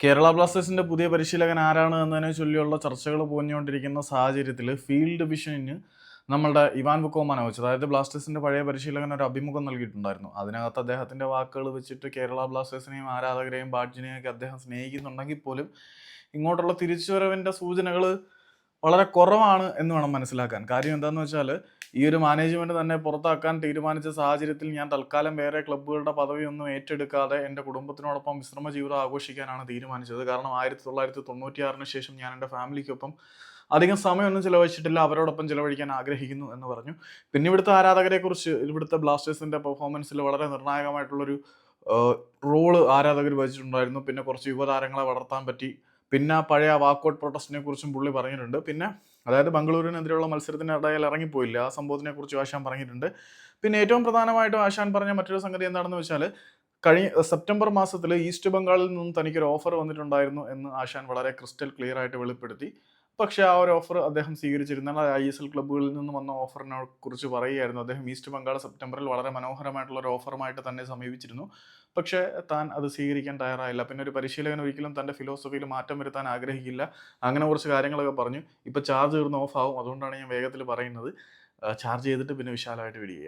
കേരള ബ്ലാസ്റ്റേഴ്സിന്റെ പുതിയ പരിശീലകൻ ആരാണ് എന്നതിനെ ചൊല്ലിയുള്ള ചർച്ചകൾ പോഞ്ഞുകൊണ്ടിരിക്കുന്ന സാഹചര്യത്തിൽ ഫീൽഡ് വിഷനിന് നമ്മളുടെ ഇവാൻ ബുക്കോമാനെ വെച്ച്. അതായത് ബ്ലാസ്റ്റേഴ്സിന്റെ പഴയ പരിശീലകൻ ഒരു അഭിമുഖം നൽകിയിട്ടുണ്ടായിരുന്നു. അതിനകത്ത് അദ്ദേഹത്തിന്റെ വാക്കുകൾ വെച്ചിട്ട് കേരള ബ്ലാസ്റ്റേഴ്സിനെയും ആരാധകരെയും ബാഡ്ജിനെയും ഒക്കെ അദ്ദേഹം സ്നേഹിക്കുന്നുണ്ടെങ്കിൽ പോലും ഇങ്ങോട്ടുള്ള തിരിച്ചുവരവിന്റെ സൂചനകൾ വളരെ കുറവാണ് എന്ന് വേണം മനസ്സിലാക്കാൻ. കാര്യം എന്താണെന്ന് വെച്ചാൽ ഈ ഒരു മാനേജ്മെന്റ് തന്നെ പുറത്താക്കാൻ തീരുമാനിച്ച സാഹചര്യത്തിൽ ഞാൻ തൽക്കാലം വേറെ ക്ലബ്ബുകളുടെ പദവിയൊന്നും ഏറ്റെടുക്കാതെ എന്റെ കുടുംബത്തിനോടൊപ്പം വിശ്രമ ജീവിതം ആഘോഷിക്കാനാണ് തീരുമാനിച്ചത്. കാരണം ആയിരത്തി തൊള്ളായിരത്തി തൊണ്ണൂറ്റിയാറിന് ശേഷം ഞാൻ എന്റെ ഫാമിലിക്കൊപ്പം അധികം സമയമൊന്നും ചിലവഴിച്ചിട്ടില്ല. അവരോടൊപ്പം ചിലവഴിക്കാൻ ആഗ്രഹിക്കുന്നു എന്ന് പറഞ്ഞു. പിന്നെ ഇവിടുത്തെ ആരാധകരെ കുറിച്ച് ഇവിടുത്തെ ബ്ലാസ്റ്റേഴ്സിന്റെ പെർഫോമൻസിൽ വളരെ നിർണായകമായിട്ടുള്ളൊരു റോൾ ആരാധകർ വഹിച്ചിട്ടുണ്ടായിരുന്നു. പിന്നെ കുറച്ച് യുവതാരങ്ങളെ വളർത്താൻ പറ്റി. പിന്നെ പഴയ വാക്കൗട്ട് പ്രൊട്ടസ്റ്റിനെ കുറിച്ചും പുള്ളി പറഞ്ഞിട്ടുണ്ട്. പിന്നെ അതായത് ബംഗളൂരുവിനെതിരെയുള്ള ഇടയിൽ ഇറങ്ങിപ്പോയില്ല. ആ സംഭവത്തിനെ കുറിച്ച് ആശാൻ പറഞ്ഞിട്ടുണ്ട്. പിന്നെ ഏറ്റവും പ്രധാനമായിട്ടും ആശാൻ പറഞ്ഞ മറ്റൊരു സംഗതി എന്താണെന്ന് വെച്ചാൽ കഴിഞ്ഞ സെപ്റ്റംബർ മാസത്തിൽ ഈസ്റ്റ് ബംഗാളിൽ നിന്നും തനിക്കൊരു ഓഫർ വന്നിട്ടുണ്ടായിരുന്നു എന്ന് ആശാൻ വളരെ ക്രിസ്റ്റൽ ക്ലിയർ ആയിട്ട് വെളിപ്പെടുത്തി. പക്ഷേ ആ ഒരു ഓഫർ അദ്ദേഹം സ്വീകരിച്ചിരുന്നാൽ ഐ എസ് എൽ ക്ലബ്ബുകളിൽ നിന്ന് വന്ന ഓഫറിനെ കുറിച്ച് പറയുകയായിരുന്നു. അദ്ദേഹം ഈസ്റ്റ് ബംഗാൾ സെപ്റ്റംബറിൽ വളരെ മനോഹരമായിട്ടുള്ള ഒരു ഓഫറുമായിട്ട് തന്നെ സമീപിച്ചിരുന്നു. പക്ഷേ താൻ അത് സ്വീകരിക്കാൻ തയ്യാറായില്ല. പിന്നെ ഒരു പരിശീലകൻ ഒരിക്കലും തന്റെ ഫിലോസഫിയിൽ മാറ്റം വരുത്താൻ ആഗ്രഹിക്കില്ല. അങ്ങനെ കുറച്ച് കാര്യങ്ങളൊക്കെ പറഞ്ഞു. ഇപ്പോൾ ചാർജ് തീർന്ന് ഓഫ് ആവും അതുകൊണ്ടാണ് ഞാൻ വേഗത്തിൽ പറയുന്നത്. ചാർജ് ചെയ്തിട്ട് പിന്നെ വിശാലമായിട്ട് ചെയ്യാം